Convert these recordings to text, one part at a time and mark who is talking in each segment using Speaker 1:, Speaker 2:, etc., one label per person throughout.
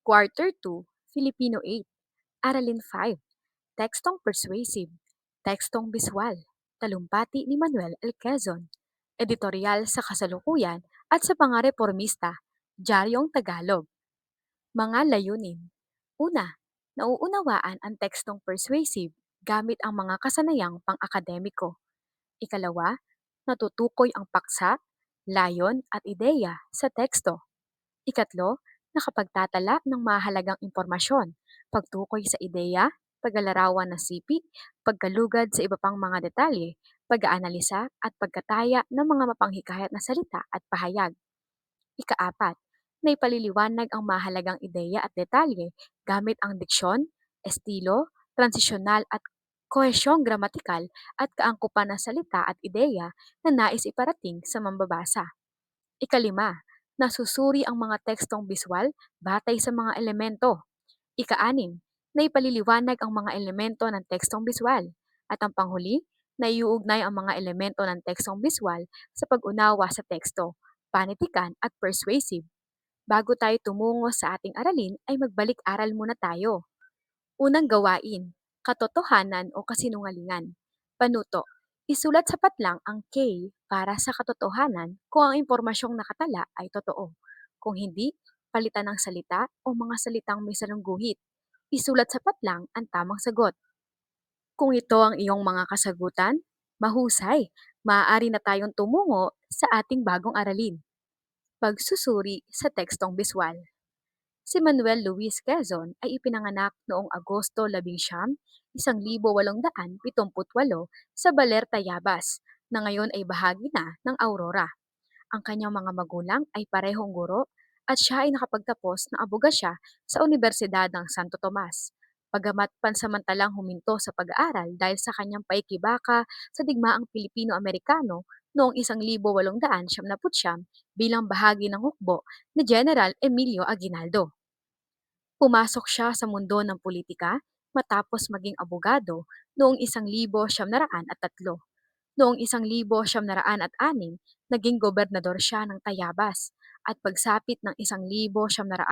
Speaker 1: Quarter 2, Filipino 8, Aralin 5, Tekstong Persuasive, Tekstong Biswal, Talumpati ni Manuel L. Quezon, Editorial sa Kasalukuyan at sa mga reformista, Diaryong Tagalog. Mga layunin. Una, nauunawaan ang tekstong persuasive gamit ang mga kasanayang pang-akademiko. Ikalawa, natutukoy ang paksa, layon at ideya sa teksto. Ikatlo, nakapagtatala ng mahalagang impormasyon, pagtukoy sa ideya, paglalarawan ng sipi, pagkalugad sa iba pang mga detalye, pag-aanalisa at pagkataya ng mga mapanghikayat na salita at pahayag. Ikaapat, na ipaliliwanag ang mahalagang ideya at detalye gamit ang diksyon, estilo, transisyonal at kohesyong gramatikal at kaangkupan ng salita at ideya na nais iparating sa mambabasa. Ikalima, nasusuri ang mga tekstong biswal batay sa mga elemento. Ikaanim, na ipaliliwanag ang mga elemento ng tekstong biswal. At ang panghuli, na iuugnay ang mga elemento ng tekstong biswal sa pag-unawa sa teksto, panitikan at persuasive. Bago tayo tumungo sa ating aralin ay magbalik-aral muna tayo. Unang gawain, katotohanan o kasinungalingan. Panuto, isulat sapat lang ang K para sa katotohanan kung ang impormasyong nakatala ay totoo. Kung hindi, palitan ng salita o mga salitang may salungguhit. Isulat sapat lang ang tamang sagot. Kung ito ang iyong mga kasagutan, mahusay, maaari na tayong tumungo sa ating bagong aralin. Pagsusuri sa tekstong biswal. Si Manuel Luis Quezon ay ipinanganak noong Agosto 11, 1878 sa Baler, Tayabas, na ngayon ay bahagi na ng Aurora. Ang kanyang mga magulang ay parehong guro at siya ay nakapagtapos ng abogasya sa Universidad ng Santo Tomas. Pagamat pansamantalang huminto sa pag-aaral dahil sa kanyang paikibaka sa digmaang Pilipino-Amerikano noong 1879 bilang bahagi ng hukbo ni General Emilio Aguinaldo. Pumasok siya sa mundo ng politika matapos maging abogado noong 1903. Noong 1906, naging gobernador siya ng Tayabas at pagsapit ng 1907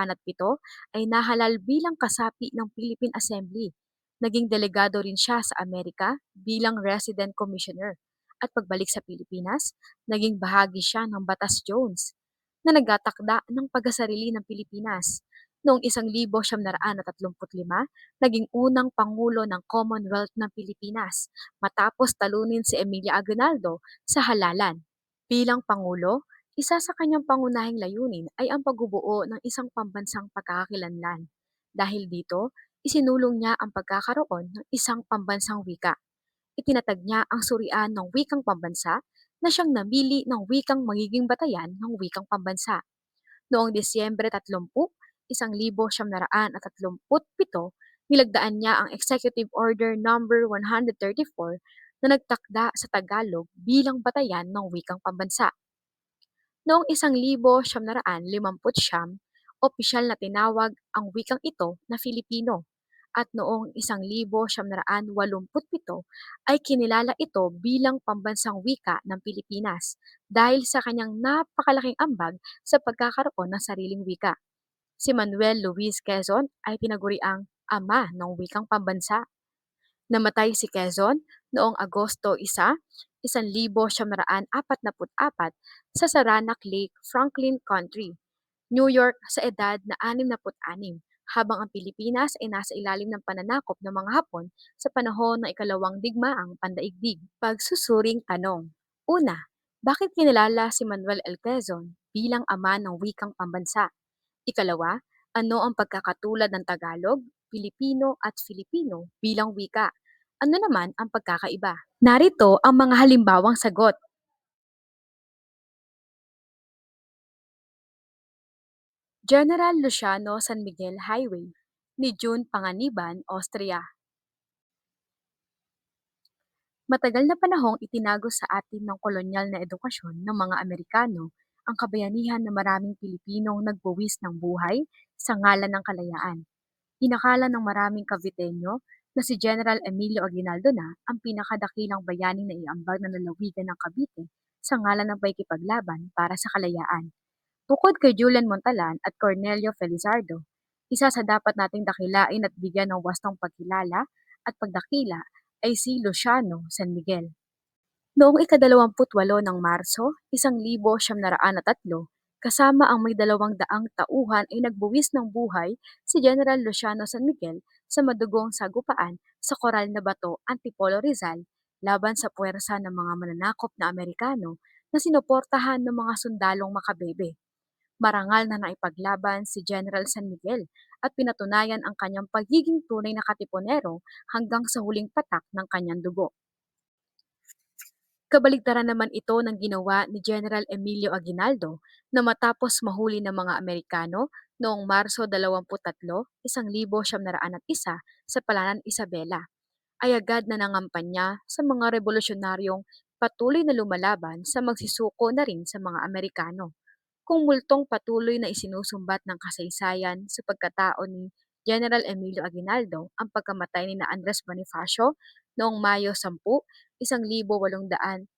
Speaker 1: ay nahalal bilang kasapi ng Philippine Assembly. Naging delegado rin siya sa Amerika bilang resident commissioner at pagbalik sa Pilipinas, naging bahagi siya ng Batas Jones na nagatakda ng pagkasarili ng Pilipinas. Noong 1935, naging unang Pangulo ng Commonwealth ng Pilipinas matapos talunin si Emilia Aguinaldo sa halalan. Bilang Pangulo, isa sa kanyang pangunahing layunin ay ang pagbubuo ng isang pambansang pagkakakilanlan. Dahil dito, isinulong niya ang pagkakaroon ng isang pambansang wika. Itinatag niya ang surian ng wikang pambansa na siyang namili ng wikang magiging batayan ng wikang pambansa. Noong Disyembre 30, 1937, nilagdaan niya ang Executive Order No. 134 na nagtakda sa Tagalog bilang batayan ng wikang pambansa. Noong 1950, opisyal na tinawag ang wikang ito na Filipino at noong 1987 ay kinilala ito bilang pambansang wika ng Pilipinas dahil sa kanyang napakalaking ambag sa pagkakaroon ng sariling wika. Si Manuel Luis Quezon ay tinaguriang ama ng wikang pambansa. Namatay si Quezon noong Agosto 1, 1944 sa Saranac Lake, Franklin Country, New York sa edad na 66 habang ang Pilipinas ay nasa ilalim ng pananakop ng mga Hapon sa panahon ng ikalawang digmaang pandaigdig. Pagsusuring tanong. Una, bakit kinilala si Manuel L. Quezon bilang ama ng wikang pambansa? Ikalawa, ano ang pagkakatulad ng Tagalog, Pilipino at Filipino bilang wika? Ano naman ang pagkakaiba? Narito ang mga halimbawang sagot. General Luciano San Miguel Highway ni June Panganiban, Austria. Matagal na panahong itinago sa atin ng kolonyal na edukasyon ng mga Amerikano ang kabayanihan ng maraming Pilipinong nagbuwis ng buhay sa ngalan ng kalayaan. Inakala ng maraming Caviteño na si General Emilio Aguinaldo na ang pinakadakilang bayaning na iambag ng lalawigan ng Cavite sa ngalan ng paikipaglaban para sa kalayaan. Bukod kay Julian Montalan at Cornelio Felizardo, Isa sa dapat nating dakilain at bigyan ng wastong pagkilala at pagdakila ay si Luciano San Miguel. Noong ikadalawamputwalo ng Marso, isang libo siyam na raan at tatlo, kasama ang may dalawang daang tauhan ay nagbuwis ng buhay si General Luciano San Miguel sa madugong sagupaan sa Coral na Bato, Antipolo Rizal laban sa puwersa ng mga mananakop na Amerikano na sinuportahan ng mga sundalong makabebe. Marangal na naipaglaban si General San Miguel at pinatunayan ang kanyang pagiging tunay na katipunero hanggang sa huling patak ng kanyang dugo. Kabaligtaran naman ito ng ginawa ni General Emilio Aguinaldo na matapos mahuli ng mga Amerikano noong Marso 23, 1901 sa Palanan Isabela, ay agad na nangampanya sa mga revolusyonaryong patuloy na lumalaban sa magsisuko na rin sa mga Amerikano. Kung multong patuloy na isinusumbat ng kasaysayan sa pagkatao ni General Emilio Aguinaldo ang pagkamatay ni na Andres Bonifacio noong Mayo 10, 1877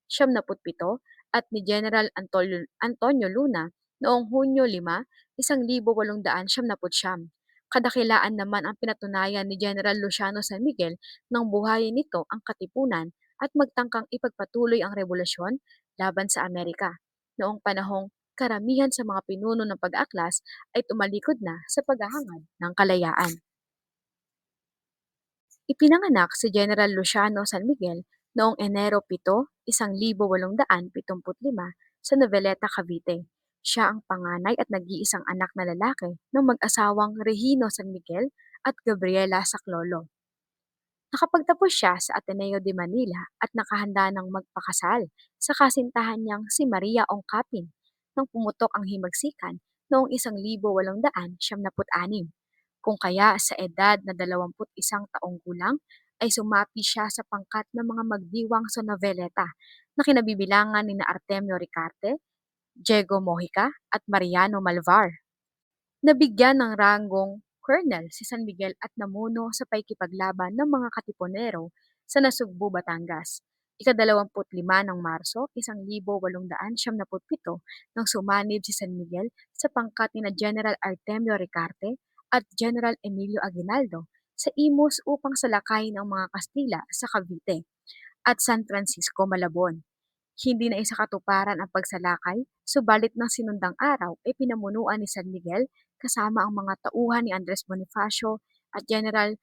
Speaker 1: at ni General Antonio, Antonio Luna noong Hunyo 5, 1879. Kadakilaan naman ang pinatunayan ni General Luciano San Miguel nang buhayin nito ang katipunan at magtangkang ipagpatuloy ang revolusyon laban sa Amerika. Noong panahong karamihan sa mga pinuno ng pag-aklas ay tumalikod na sa paghahangad ng kalayaan. Ipinanganak si General Luciano San Miguel noong Enero 7, 1875 sa Noveleta, Cavite. Siya ang panganay at nag-iisang anak na lalaki ng mag-asawang Regino San Miguel at Gabriela Saclolo. Nakapagtapos siya sa Ateneo de Manila at nakahanda ng magpakasal sa kasintahan niyang si Maria Ongkapin nang pumutok ang himagsikan noong 1876. Kung kaya sa edad na 21 taong gulang ay sumapi siya sa pangkat ng mga magdiwang sa noveleta na kinabibilangan ni Artemio Ricarte, Diego Mojica at Mariano Malvar. Nabigyan ng ranggong colonel si San Miguel at namuno sa paikipaglaban ng mga katipunero sa Nasugbu, Batangas. Ikadalawamput lima ng Marso, 1877 nang sumanib si San Miguel sa pangkat ni na General Artemio Ricarte at General Emilio Aguinaldo sa Imus upang salakayin ang mga Kastila sa Cavite at San Francisco, Malabon. Hindi na isa katuparan ang pagsalakay, subalit ng sinundang araw ay pinamunuan ni San Miguel kasama ang mga tauhan ni Andres Bonifacio at General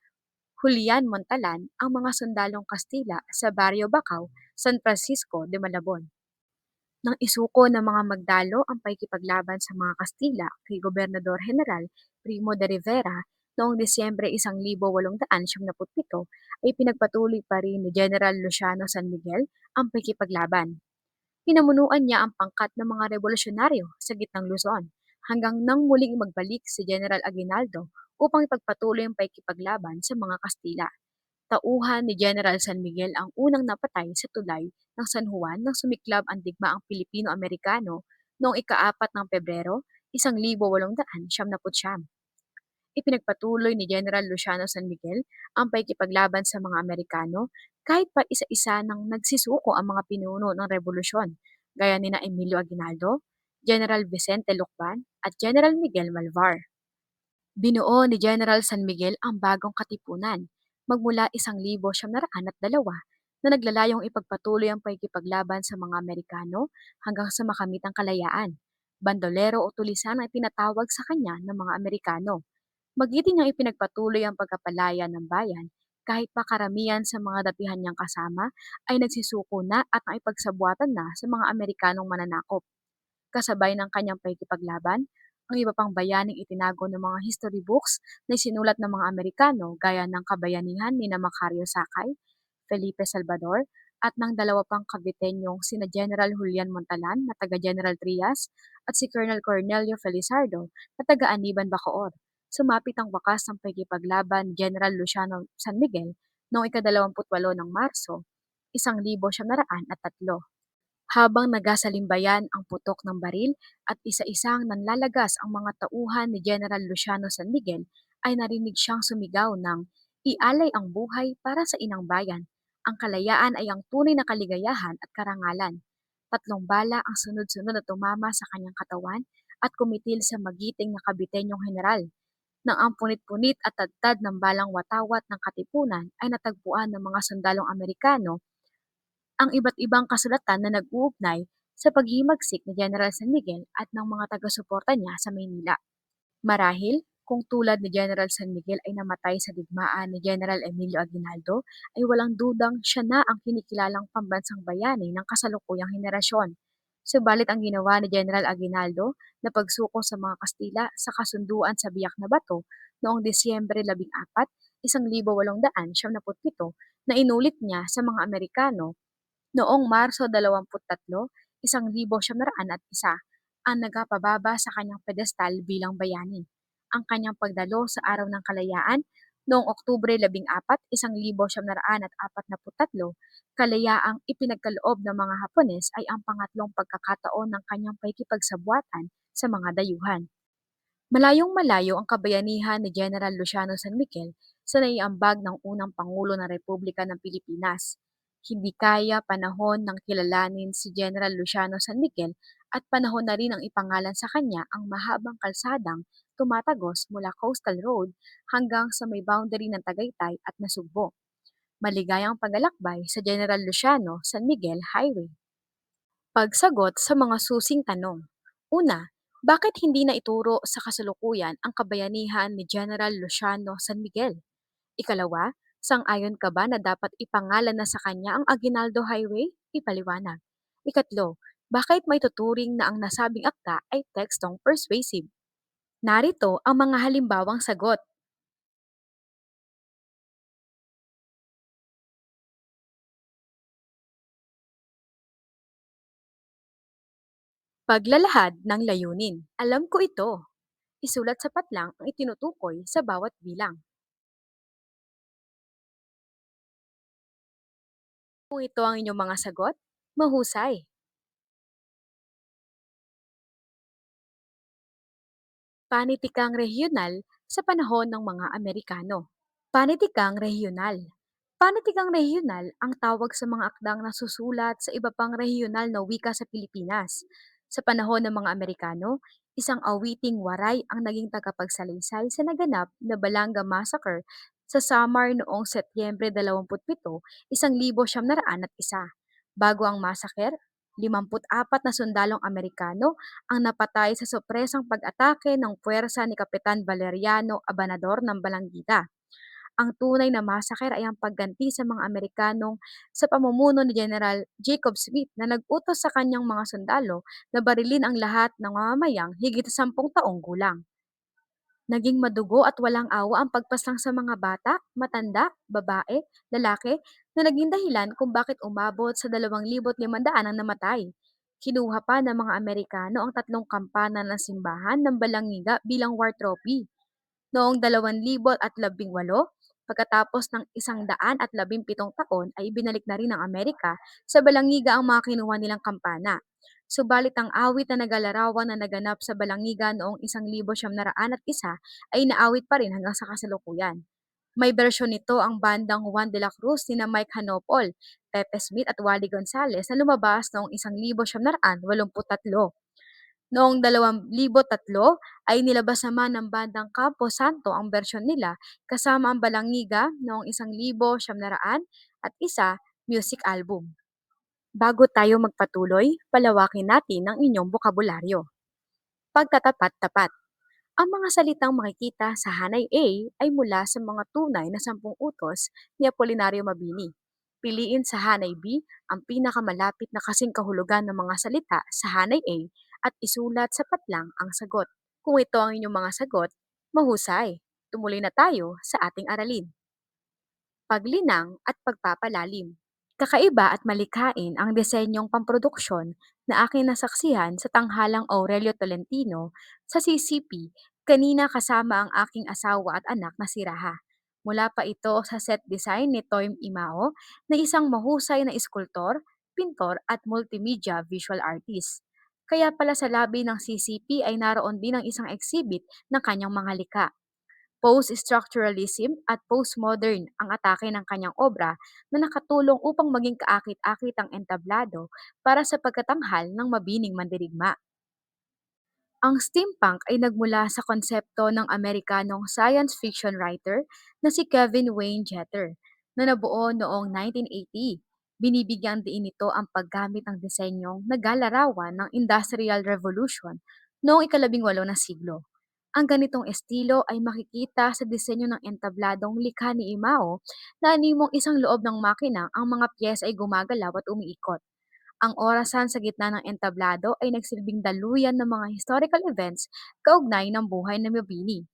Speaker 1: Julian Montalan ang mga sundalong Kastila sa Barrio Bacau, San Francisco de Malabon. Nang isuko ng mga magdalo ang paikipaglaban sa mga Kastila kay Gobernador General Primo de Rivera noong Disyembre 1877 ay pinagpatuloy pa rin ni General Luciano San Miguel ang pakikipaglaban. Pinamunuan niya ang pangkat ng mga revolusyonaryo sa gitnang Luzon hanggang nang muling magbalik si General Aguinaldo upang ipagpatuloy ang paikipaglaban sa mga Kastila. Tauhan ni General San Miguel ang unang napatay sa tulay ng San Juan nang sumiklab ang digmaang Pilipino-Amerikano noong ikaapat ng Pebrero 1879. Ipinagpatuloy ni General Luciano San Miguel ang paikipaglaban sa mga Amerikano kahit pa isa-isa nang nagsisuko ang mga pinuno ng revolusyon gaya ni na Emilio Aguinaldo, General Vicente Lucban at General Miguel Malvar. Binuo ni General San Miguel ang bagong katipunan magmula isang libo siyam na naglalayong ipagpatuloy ang paikipaglaban sa mga Amerikano hanggang sa makamitang kalayaan. Bandolero o tulisan ay tinatawag sa kanya ng mga Amerikano. Magiting niyang ipinagpatuloy ang pagkapalaya ng bayan kahit pa karamihan sa mga datihan niyang kasama ay nagsisuko na at naipagsabuatan na sa mga Amerikanong mananakop. Kasabay ng kanyang paikipaglaban, ang iba pang bayaning itinago ng mga history books na sinulat ng mga Amerikano gaya ng kabayanihan ni na Macario Sakay, Felipe Salvador, at ng dalawa pang Caviteñong sina General Julian Montalan na taga General Trias at si Colonel Cornelio Felizardo na taga Aniban Bacoor. Sumapit ang wakas ng pagkipaglaban General Luciano San Miguel noong ikadalawamputwalo ng Marso, isang libo siyam na raan at tatlo. Habang nagasalimbayan ang putok ng baril at isa-isang nanlalagas ang mga tauhan ni General Luciano San Miguel, ay narinig siyang sumigaw ng ialay ang buhay para sa inang bayan. Ang kalayaan ay ang tunay na kaligayahan at karangalan. Tatlong bala ang sunod-sunod na tumama sa kanyang katawan at kumitil sa magiting na kabitenyong general. Nang ang punit-punit at tadtad ng balang watawat ng katipunan ay natagpuan ng mga sundalong Amerikano ang iba't ibang kasulatan na nag-uugnay sa paghihimagsik ni General San Miguel at ng mga taga-suporta niya sa Maynila. Marahil, kung tulad ni General San Miguel ay namatay sa digmaan ni General Emilio Aguinaldo, ay walang dudang siya na ang kinikilalang pambansang bayani ng kasalukuyang henerasyon. Subalit ang ginawa ni General Aguinaldo na pagsuko sa mga Kastila sa kasunduan sa Biak na Bato noong Disyembre 14, 1897 na inulit niya sa mga Amerikano noong Marso 23, 1901 ang nagapababa sa kanyang pedestal bilang bayani. Ang kanyang pagdalo sa Araw ng Kalayaan noong Oktubre 14, 1943, kalayaang ipinagkaloob ng mga Hapones ay ang pangatlong pagkakataon ng kanyang pakikipagsabwatan sa mga dayuhan. Malayong malayo ang kabayanihan ni General Luciano San Miguel sa naiambag ng unang Pangulo ng Republika ng Pilipinas. Hindi kaya panahon ng kilalanin si General Luciano San Miguel at panahon na rin ang ipangalan sa kanya ang mahabang kalsadang tumatagos mula Coastal Road hanggang sa may boundary ng Tagaytay at Nasugbo. Maligayang paglalakbay sa General Luciano San Miguel Highway. Pagsagot sa mga susing tanong. Una, bakit hindi na ituro sa kasalukuyan ang kabayanihan ni General Luciano San Miguel? Ikalawa, sang-ayon ka ba na dapat ipangalan na sa kanya ang Aguinaldo Highway? Ipaliwanag. Ikatlo, bakit may tuturing na ang nasabing akta ay tekstong persuasive? Narito ang mga halimbawang sagot. Paglalahad ng layunin. Alam ko ito. Isulat sapat lang ang itinutukoy sa bawat bilang. Kung ito ang inyong mga sagot, mahusay. Panitikang regional sa panahon ng mga Amerikano. Panitikang regional. Panitikang regional ang tawag sa mga akdang nasusulat sa iba pang regional na wika sa Pilipinas. Sa panahon ng mga Amerikano, isang awiting waray ang naging tagapagsalaysay sa naganap na Balanga Massacre sa Samar noong Setyembre 27, 1901. Bago ang massacre, 54 na sundalong Amerikano ang napatay sa sorpresang pag-atake ng puwersa ni Kapitan Valeriano Abanador ng Balangida. Ang tunay na massacre ay ang pagganti sa mga Amerikanong sa pamumuno ni General Jacob Smith na nag-utos sa kanyang mga sundalo na barilin ang lahat ng mamamayang higit sa 10 taong gulang. Naging madugo at walang awa ang pagpaslang sa mga bata, matanda, babae, lalaki na naging dahilan kung bakit umabot sa 2,500 ang namatay. Kinuha pa ng mga Amerikano ang tatlong kampana ng simbahan ng Balangiga bilang war trophy. Noong 2018, pagkatapos ng isang daan at labing pitong taon ay ibinalik na rin ng Amerika sa Balangiga ang mga kinuha nilang kampana. Subalit ang awit na nagalarawan na naganap sa Balangiga noong 1901 ay naawit pa rin hanggang sa kasalukuyan. May bersyon nito ang bandang Juan de la Cruz ni Mike Hanopol, Pepe Smith at Wally Gonzales na lumabas noong 1983. Noong 2003 ay nilabas naman ng bandang Campo Santo ang bersyon nila kasama ang Balangiga noong 1900 at isa music album. Bago tayo magpatuloy, palawakin natin ang inyong bokabularyo. Pagtatapat-tapat. Ang mga salitang makikita sa Hanay A ay mula sa mga tunay na sampung utos ni Apolinario Mabini. Piliin sa Hanay B ang pinakamalapit na kasing kahulugan ng mga salita sa Hanay A at isulat sapat lang ang sagot. Kung ito ang inyong mga sagot, mahusay. Tumuloy na tayo sa ating aralin. Paglinang at pagpapalalim. Kakaiba at malikhain ang disenyong pamproduksyon na aking nasaksihan sa tanghalang Aurelio Tolentino sa CCP kanina kasama ang aking asawa at anak na si Raha. Mula pa ito sa set design ni Toym Imao na isang mahusay na iskultor, pintor at multimedia visual artist. Kaya pala sa labi ng CCP ay naroon din ang isang exhibit ng kanyang mga likha. Post-structuralism at postmodern ang atake ng kanyang obra na nakatulong upang maging kaakit-akit ang entablado para sa pagkatanghal ng mabining mandirigma. Ang steampunk ay nagmula sa konsepto ng Amerikanong science fiction writer na si Kevin Wayne Jeter na nabuo noong 1980. Binibigyang diin nito ang paggamit ng disenyong naglalarawan ng Industrial Revolution noong ikalabing walo na siglo. Ang ganitong estilo ay makikita sa disenyo ng entabladong likha ni Imao na animong isang loob ng makina ang mga piyesa ay gumagalaw at umiikot. Ang orasan sa gitna ng entablado ay nagsilbing daluyan ng mga historical events kaugnay ng buhay ng Mabini.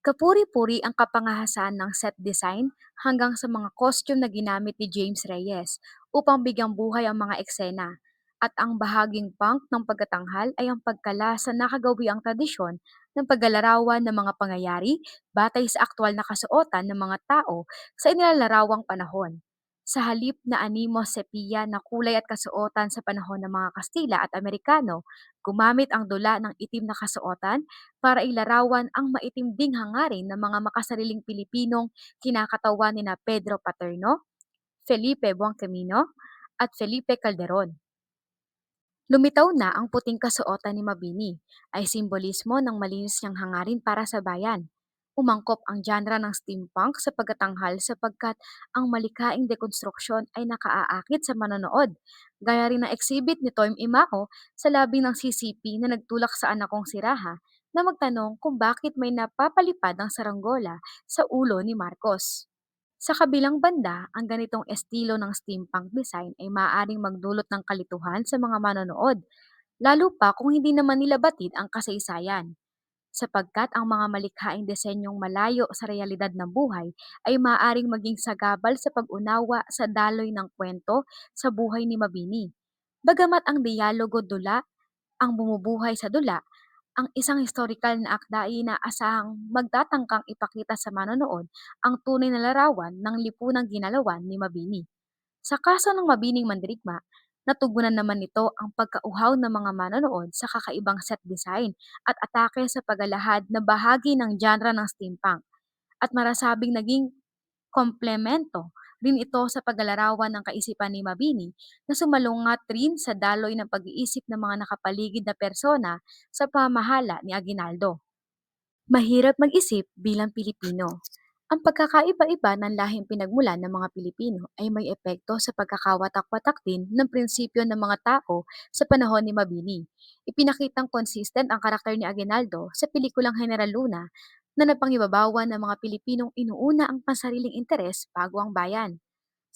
Speaker 1: Kapuri-puri ang kapangahasan ng set design hanggang sa mga costume na ginamit ni James Reyes upang bigyang buhay ang mga eksena. At ang bahaging punk ng pagkatanghal ay ang pagkala sa nakagawiang tradisyon ng paglalarawan ng mga pangyayari batay sa aktwal na kasuotan ng mga tao sa inilalarawang panahon. Sa halip na animo sepiya na kulay at kasuotan sa panahon ng mga Kastila at Amerikano, gumamit ang dula ng itim na kasuotan para ilarawan ang maitim ding hangarin ng mga makasariling Pilipinong kinakatawan ni na Pedro Paterno, Felipe Buoncamino, at Felipe Calderon. Lumitaw na ang puting kasuotan ni Mabini ay simbolismo ng malinis niyang hangarin para sa bayan. Umangkop ang genre ng steampunk sa pagkatanghal sapagkat ang malikaing dekonstruksyon ay nakaaakit sa manonood, gaya rin ng exhibit ni Tom Imao sa labi ng CCP na nagtulak sa anak kong si Raha na magtanong kung bakit may napapalipad ang saranggola sa ulo ni Marcos. Sa kabilang banda, ang ganitong estilo ng steampunk design ay maaaring magdulot ng kalituhan sa mga manonood, lalo pa kung hindi naman nila batid ang kasaysayan. Sapagkat ang mga malikhaing disenyong malayo sa realidad ng buhay ay maaaring maging sagabal sa pag-unawa sa daloy ng kwento sa buhay ni Mabini. Bagamat ang dialogo dula ang bumubuhay sa dula, ang isang historical na akda ay inaasahang magtatangkang ipakita sa manonood ang tunay na larawan ng lipunang ginalawan ni Mabini. Sa kaso ng Mabining Mandirigma, natugunan naman nito ang pagkauhaw ng mga manonood sa kakaibang set design at atake sa paglalahad na bahagi ng genre ng steampunk at marasabing naging komplemento rin ito sa paglalarawan ng kaisipan ni Mabini na sumalungat rin sa daloy ng pag-iisip ng mga nakapaligid na persona sa pamahala ni Aguinaldo. Mahirap mag-isip bilang Pilipino. Ang pagkakaiba-iba ng lahing pinagmulan ng mga Pilipino ay may epekto sa pagkakawatak-watak din ng prinsipyo ng mga tao sa panahon ni Mabini. Ipinakitang consistent ang karakter ni Aguinaldo sa pelikulang General Luna na napangibabawan ng mga Pilipinong inuuna ang pansariling interes bago ang bayan.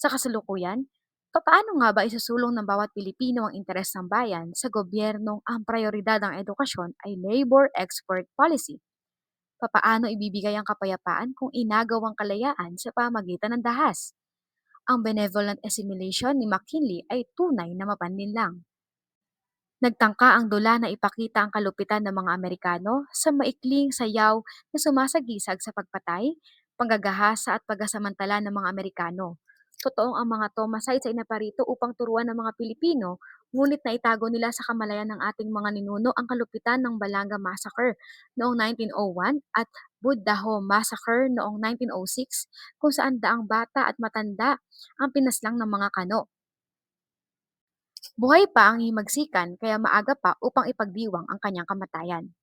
Speaker 1: Sa kasalukuyan, papaano nga ba isusulong ng bawat Pilipino ang interes ng bayan sa gobyernong ang prioridad ng edukasyon ay labor export policy? Papaano ibibigay ang kapayapaan kung inagaw ang kalayaan sa pamagitan ng dahas? Ang benevolent assimilation ni McKinley ay tunay na mapanlinlang. Nagtangka ang dula na ipakita ang kalupitan ng mga Amerikano sa maikling sayaw na sumasagisag sa pagpatay, panggagahasa at pagkasamantala ng mga Amerikano. Totoong ang mga Tomasite sa inaparito upang turuan ng mga Pilipino, ngunit naitago nila sa kamalayan ng ating mga ninuno ang kalupitan ng Balanga Massacre noong 1901 at Budaho Massacre noong 1906 kung saan daang bata at matanda ang pinaslang ng mga kano. Buhay pa ang himagsikan kaya maaga pa upang ipagdiwang ang kanyang kamatayan.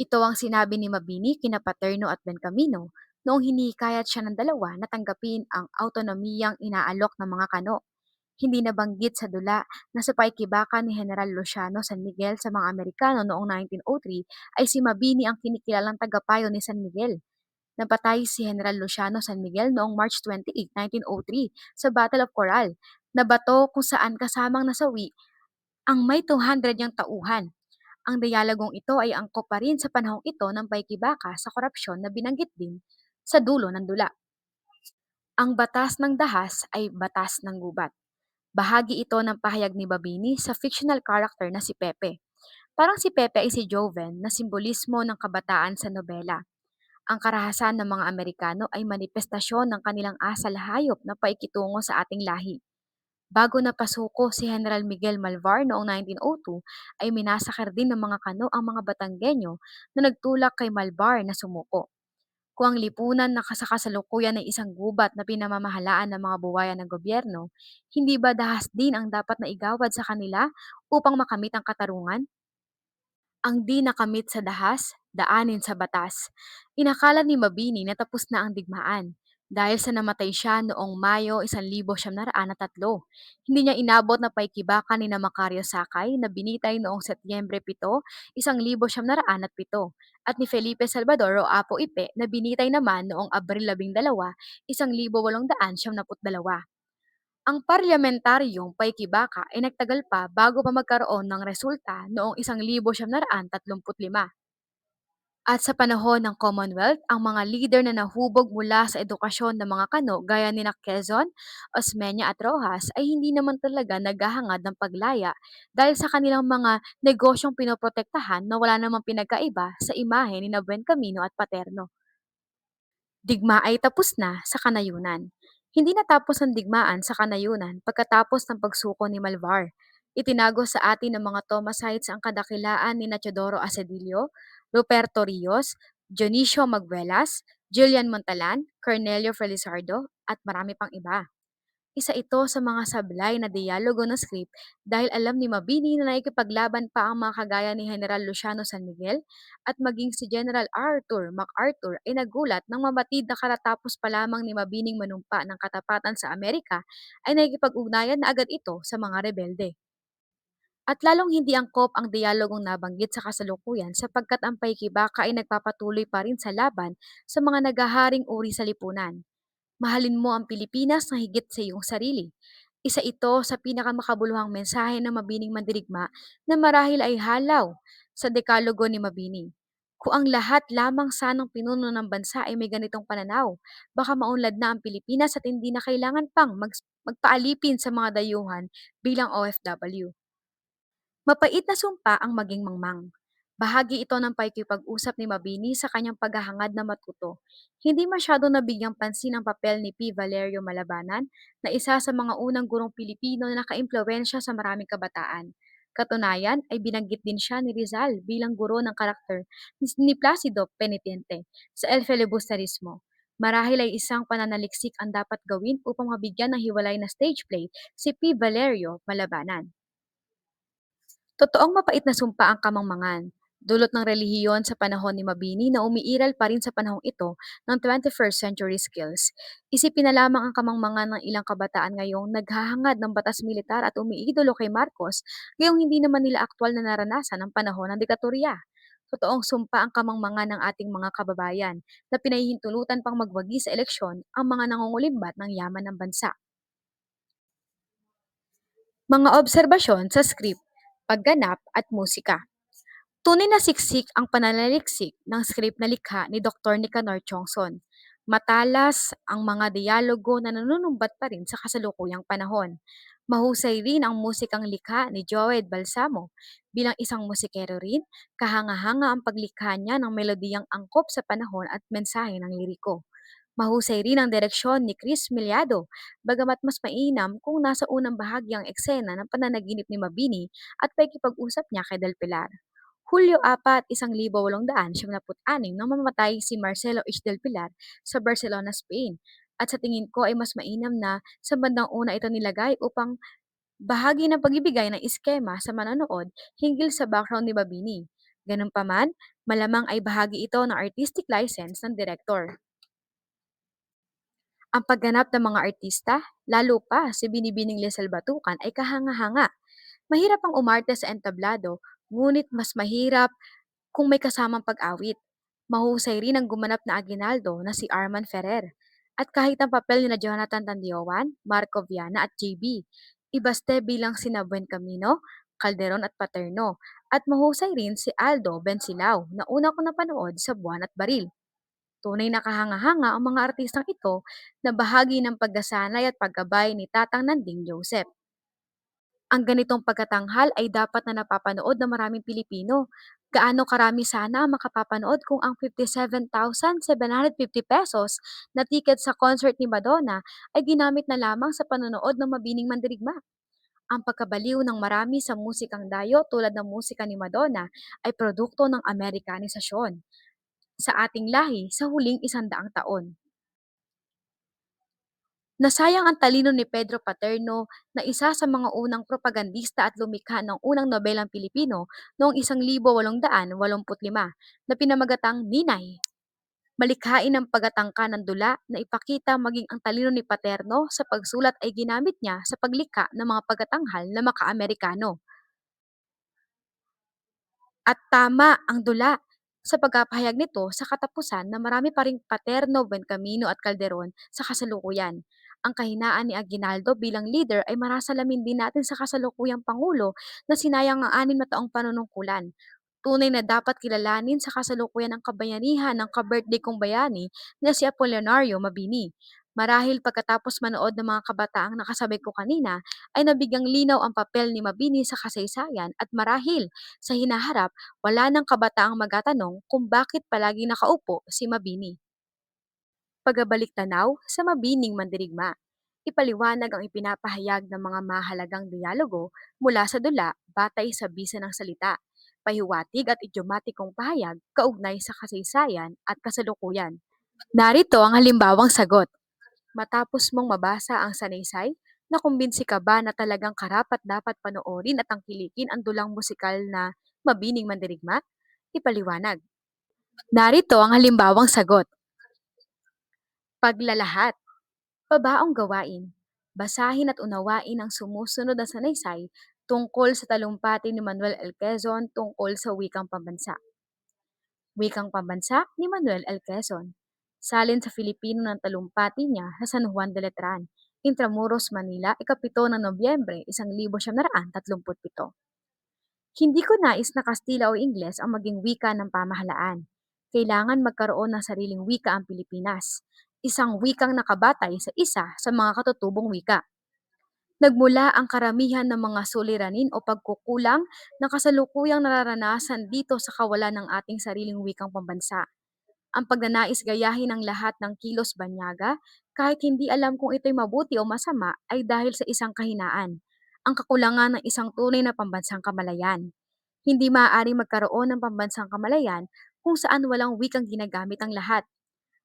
Speaker 1: Ito ang sinabi ni Mabini kina Paterno at Bencamino noong hinihikayat siya ng dalawa na tanggapin ang autonomiyang inaalok ng mga kano. Hindi nabanggit sa dula na sa paikibaka ni General Luciano San Miguel sa mga Amerikano noong 1903 ay si Mabini ang kinikilalang tagapayo ni San Miguel. Napatay si General Luciano San Miguel noong March 28, 1903 sa Battle of Coral, na bato kung saan kasamang nasawi ang may 200 niyang tauhan. Ang dialogong ito ay angkop pa rin sa panahong ito ng paikibaka sa korupsyon na binanggit din sa dulo ng dula. Ang batas ng dahas ay batas ng gubat. Bahagi ito ng pahayag ni Babini sa fictional character na si Pepe. Parang si Pepe ay si Joven na simbolismo ng kabataan sa nobela. Ang karahasan ng mga Amerikano ay manifestasyon ng kanilang asal hayop na paikitungo sa ating lahi. Bago napasuko si General Miguel Malvar noong 1902, ay minasakar din ng mga kano ang mga Batanggenyo na nagtulak kay Malvar na sumuko. Kung ang lipunan na sa kasalukuyan ay isang gubat na pinamamahalaan ng mga buwayan ng gobyerno, hindi ba dahas din ang dapat na igawad sa kanila upang makamit ang katarungan? Ang di nakamit sa dahas, daanin sa batas. Inakala ni Mabini na tapos na ang digmaan dahil sa namatay siya noong Mayo 1903. Hindi niya inabot na paikibakan ni na Macario Sakay na binitay noong Setyembre 7, 1907 at ni Felipe Salvador o Apo Ipe na binitay naman noong Abril 12, 1872. Ang parlamentaryong paikibaka ay nagtagal pa bago pa magkaroon ng resulta noong 1935. At sa panahon ng Commonwealth, ang mga leader na nahubog mula sa edukasyon ng mga kano gaya ni Quezon, Osmeña at Rojas ay hindi naman talaga naghahangad ng paglaya dahil sa kanilang mga negosyong pinoprotektahan na wala namang pinagkaiba sa imahe ni na Buen Camino at Paterno. Digma ay tapos na sa kanayunan. Hindi natapos ang digmaan sa kanayunan pagkatapos ng pagsuko ni Malvar. Itinago sa atin ng mga Thomasites ang kadakilaan ni Nachodoro Acedillo, Ruperto Rios, Dionisio Maguelas, Julian Montalan, Cornelio Felizardo, at marami pang iba. Isa ito sa mga sablay na dialogo ng script dahil alam ni Mabini na nakikipaglaban pa ang mga kagaya ni General Luciano San Miguel at maging si General Arthur MacArthur ay nagulat nang mabatid na karatapos pa lamang ni Mabining manumpa ng katapatan sa Amerika ay nakikipag-ugnayan na agad ito sa mga rebelde. At lalong hindi angkop ang dialogong nabanggit sa kasalukuyan sapagkat ang paikibaka ay nagpapatuloy pa rin sa laban sa mga nagaharing uri sa lipunan. Mahalin mo ang Pilipinas na higit sa iyong sarili. Isa ito sa pinakamakabuluhang mensahe ng Mabining Mandirigma na marahil ay halaw sa dekalogo ni Mabini. Kung ang lahat lamang sanang pinuno ng bansa ay may ganitong pananaw, baka maunlad na ang Pilipinas at hindi na kailangan pang mag- magpaalipin sa mga dayuhan bilang OFW. Mapait na sumpa ang maging mangmang. Bahagi ito ng pakikipag-usap ni Mabini sa kanyang paghahangad na matuto. Hindi masyado nabigyang pansin ang papel ni P. Valerio Malabanan na isa sa mga unang gurong Pilipino na nakaimpluwensya sa maraming kabataan. Katunayan ay binanggit din siya ni Rizal bilang guro ng karakter ni Placido Penitente sa El Filibusterismo. Marahil ay isang pananaliksik ang dapat gawin upang mabigyan ng hiwalay na stage play si P. Valerio Malabanan. Totoong mapait na sumpa ang kamangmangan, dulot ng relihiyon sa panahon ni Mabini na umiiral pa rin sa panahong ito ng 21st century skills. Isipin na lamang ang kamangmangan ng ilang kabataan ngayong naghahangad ng batas militar at umiidolo kay Marcos, ngayong hindi naman nila aktwal na naranasan ang panahon ng diktatorya. Totoong sumpa ang kamangmangan ng ating mga kababayan na pinahihintulutan pang magwagi sa eleksyon ang mga nangungulimbat ng yaman ng bansa. Mga obserbasyon sa script, pagganap at musika. Tunay na siksik ang pananaliksik ng script na likha ni Dr. Nicanor Chongson. Matalas ang mga dialogo na nanunumbat pa rin sa kasalukuyang panahon. Mahusay rin ang musikang likha ni Joed Balsamo. Bilang isang musikero rin, kahanga-hanga ang paglikha niya ng melodiyang angkop sa panahon at mensahe ng liriko. Mahusay rin ang direksyon ni Chris Miliado, bagamat mas mainam kung nasa unang bahagi ang eksena ng pananaginip ni Mabini at pakikipag-usap niya kay Del Pilar. Hulyo 4, 1876 nang mamatay si Marcelo H. Del Pilar sa Barcelona, Spain. At sa tingin ko ay mas mainam na sa bandang una ito nilagay upang bahagi ng pagbibigay ng iskema sa manonood hinggil sa background ni Mabini. Ganun pa man, malamang ay bahagi ito ng artistic license ng direktor. Ang pagganap ng mga artista, lalo pa si Binibining Lizal Batukan ay kahanga-hanga. Mahirap ang umarte sa entablado, ngunit mas mahirap kung may kasamang pag-awit. Mahusay rin ang gumanap na Aguinaldo na si Arman Ferrer. At kahit ang papel ni na Jonathan Tandiowan, Marco Viana at JB, ibaste bilang sina Buen Camino, Calderon at Paterno. At mahusay rin si Aldo Bensilao na una ko napanood sa Buwan at Baril. Tunay na kahanga-hanga ang mga artistang ito na bahagi ng pagkasanay at paggabay ni Tatang Nanding Joseph. Ang ganitong pagkatanghal ay dapat na napapanood ng maraming Pilipino. Gaano karami sana ang makapapanood kung ang 57,750 pesos na ticket sa concert ni Madonna ay ginamit na lamang sa panonood ng Mabining Mandirigma. Ang pagkabaliw ng marami sa musikang dayo tulad ng musika ni Madonna ay produkto ng Amerikanisasyon sa ating lahi sa huling isandaang taon. Nasayang ang talino ni Pedro Paterno na isa sa mga unang propagandista at lumikha ng unang nobelang Pilipino noong 1885 na pinamagatang Ninay. Malikhain ang paggatangka ng dula na ipakita maging ang talino ni Paterno sa pagsulat ay ginamit niya sa paglikha ng mga pagkatanghal na maka-Amerikano. At tama ang dula sa pagpapahayag nito sa katapusan na marami pa ring Paterno, Buencamino at Calderon sa kasalukuyan. Ang kahinaan ni Aguinaldo bilang leader ay marasalamin din natin sa kasalukuyang Pangulo na sinayang ang anim na taong panunungkulan. Tunay na dapat kilalanin sa kasalukuyan ang kabayanihan ng ka-birthday kong bayani na si Apolinario Mabini. Marahil pagkatapos manood ng mga kabataang nakasabay ko kanina, ay nabigyang linaw ang papel ni Mabini sa kasaysayan at marahil sa hinaharap wala ng kabataang magatanong kung bakit palagi nakaupo si Mabini. Pagabalik tanaw sa mabining mandirigma. Ipaliwanag ang ipinapahayag ng mga mahalagang dialogo mula sa dula batay sa bisa ng salita, pahiwatig at idiomatikong pahayag kaugnay sa kasaysayan at kasalukuyan. Narito ang halimbawang sagot. Matapos mong mabasa ang sanaysay, nakumbinsi ka ba na talagang karapat dapat panoorin at tangkilikin ang dulang musikal na Mabining Mandirigma? Ipaliwanag. Narito ang halimbawang sagot. Paglalahat. Pabaong gawain. Basahin at unawain ang sumusunod na sanaysay tungkol sa talumpati ni Manuel L. Quezon tungkol sa wikang pambansa. Wikang pambansa ni Manuel L. Quezon. Salin sa Filipino ng talumpati niya sa San Juan de Letran, Intramuros, Manila, ikapito ng Nobyembre, 1937. Hindi ko nais na Kastila o Ingles ang maging wika ng pamahalaan. Kailangan magkaroon ng sariling wika ang Pilipinas, isang wikang nakabatay sa isa sa mga katutubong wika. Nagmula ang karamihan ng mga suliranin o pagkukulang na kasalukuyang nararanasan dito sa kawalan ng ating sariling wikang pambansa. Ang pagnanais gayahin ang lahat ng kilos banyaga, kahit hindi alam kung ito'y mabuti o masama, ay dahil sa isang kahinaan, ang kakulangan ng isang tunay na pambansang kamalayan. Hindi maaari magkaroon ng pambansang kamalayan kung saan walang wikang ginagamit ang lahat.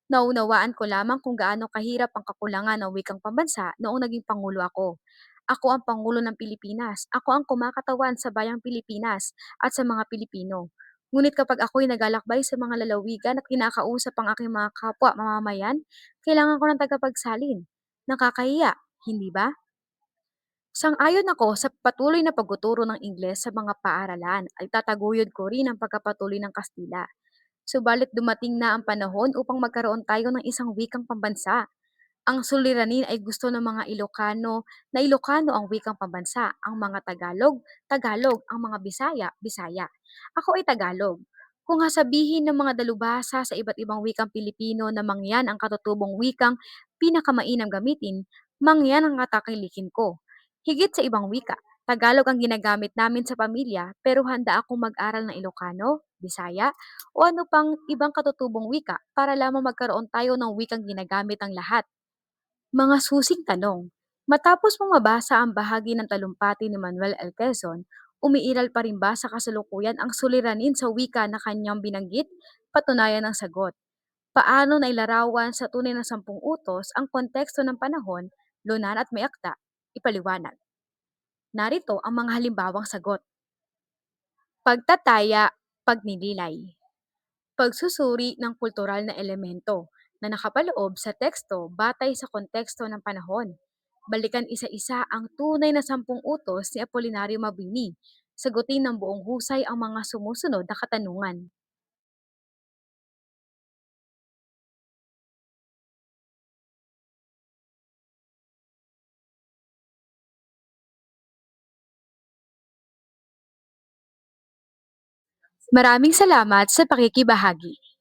Speaker 1: Naunawaan ko lamang kung gaano kahirap ang kakulangan ng wikang pambansa noong naging Pangulo ako. Ako ang Pangulo ng Pilipinas. Ako ang kumakatawan sa bayang Pilipinas at sa mga Pilipino. Ngunit kapag ako'y nagalakbay sa mga lalawigan at kinakausap ang aking mga kapwa mamamayan, kailangan ko ng tagapagsalin. Nakakahiya, hindi ba? Sang-ayon ako sa patuloy na pagtuturo ng Ingles sa mga paaralan ay tataguyod ko rin ang pagkapatuloy ng Kastila. Subalit dumating na ang panahon upang magkaroon tayo ng isang wikang pambansa. Ang suliranin ay gusto ng mga Ilocano na Ilocano ang wikang pambansa, ang mga Tagalog, Tagalog, ang mga Bisaya, Bisaya. Ako ay Tagalog. Kung hasabihin ng mga dalubhasa sa iba't ibang wikang Pilipino na mangyan ang katutubong wikang pinakamainam gamitin, mangyan ang katakilikin ko. Higit sa ibang wika, Tagalog ang ginagamit namin sa pamilya pero handa akong mag-aral ng Ilocano, Bisaya, o ano pang ibang katutubong wika para lamang magkaroon tayo ng wikang ginagamit ang lahat. Mga susing tanong. Matapos mong mabasa ang bahagi ng talumpati ni Manuel L. Quezon, umiiral pa rin ba sa kasalukuyan ang suliranin sa wika na kanyang binanggit? Patunayan ng sagot. Paano nailarawan sa tunay na sampung utos ang konteksto ng panahon, lunan at may? Ipaliwanag. Narito ang mga halimbawang sagot. Pagtataya, pagninilay. Pagsusuri ng kultural na elemento na nakapaloob sa teksto batay sa konteksto ng panahon. Balikan isa-isa ang tunay na sampung utos ni Apolinario Mabini. Sagutin ng buong husay ang mga sumusunod na katanungan. Maraming salamat sa pakikibahagi.